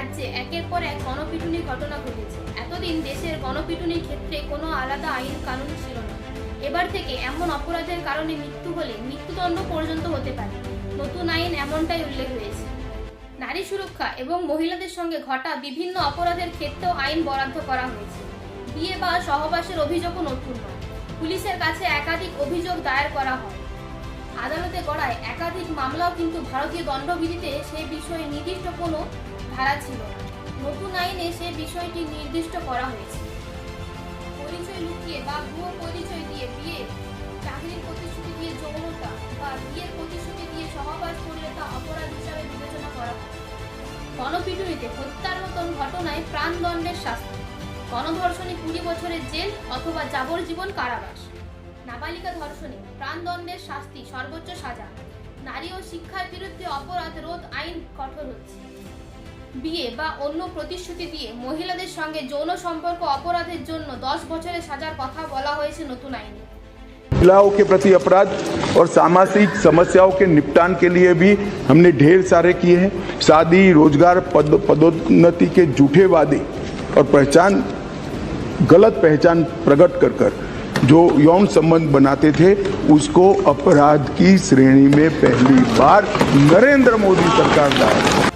রাজ্যে একের পর এক গণপিটুনির ঘটনা ঘটেছে। এতদিন দেশের গণপিটুনির ক্ষেত্রে কোনো আলাদা আইন কানুন ছিল না। এবার থেকে এমন অপরাধের কারণে মৃত্যু হলে মৃত্যুদণ্ড পর্যন্ত হতে পারে। নতুন আইন এমনটাই উল্লেখ হয়েছে নারী সুরক্ষা এবং মহিলাদের সঙ্গে ঘটা বিভিন্ন অপরাধের ক্ষেত্রেও আইন বরাদ্দ করা হয়েছে। বিয়ে বা সহবাসের অভিযোগও নতুন নয়। পুলিশের কাছে একাধিক অভিযোগ দায়ের করা হয়। গড়ায় একাধিক মামলাও কিন্তু ভারতীয় দণ্ডবিধিতে সে বিষয়ে নির্দিষ্ট কোনো ধারা ছিল না। নতুন আইনে সে বিষয়টি নির্দিষ্ট করা হয়েছে। পরিচয় লুকিয়ে বা ভুয়ো পরিচয় দিয়ে বিয়ে, চাকরির প্রতিশ্রুতি দিয়ে যৌনতা বা বিয়ের প্রতিশ্রুতি দিয়ে সহবাস করলে তা অপরাধ হিসাবে বিবেচনা করা হয়। গণপিটুনিতে হত্যার মতন ঘটনায় প্রাণদণ্ডের শাস্তি। গণধর্ষণে কুড়ি বছরের জেল অথবা যাবজ্জীবন কারাবাস। নাবালিকা ধর্ষণে প্রাণদণ্ডের শাস্তি সর্বোচ্চ সাজা নারী ও শিক্ষার বিরুদ্ধে অপরাধ রোধ আইন কঠোর হচ্ছে বিয়ে বা অন্য প্রতিশ্রুতি দিয়ে মহিলাদের সঙ্গে যৌন সম্পর্ক অপরাধের জন্য দশ বছরের সাজার কথা বলা হয়েছে নতুন আইনে महिलाओं के प्रति अपराध और सामाजिक समस्याओं के निपटान के लिए भी हमने ढेर सारे किए हैं शादी रोजगार पद पदोन्नति के झूठे वादे और पहचान गलत पहचान प्रकट कर कर जो यौन संबंध बनाते थे, उसको अपराध की श्रेणी में पहली बार नरेंद्र मोदी सरकार लाया।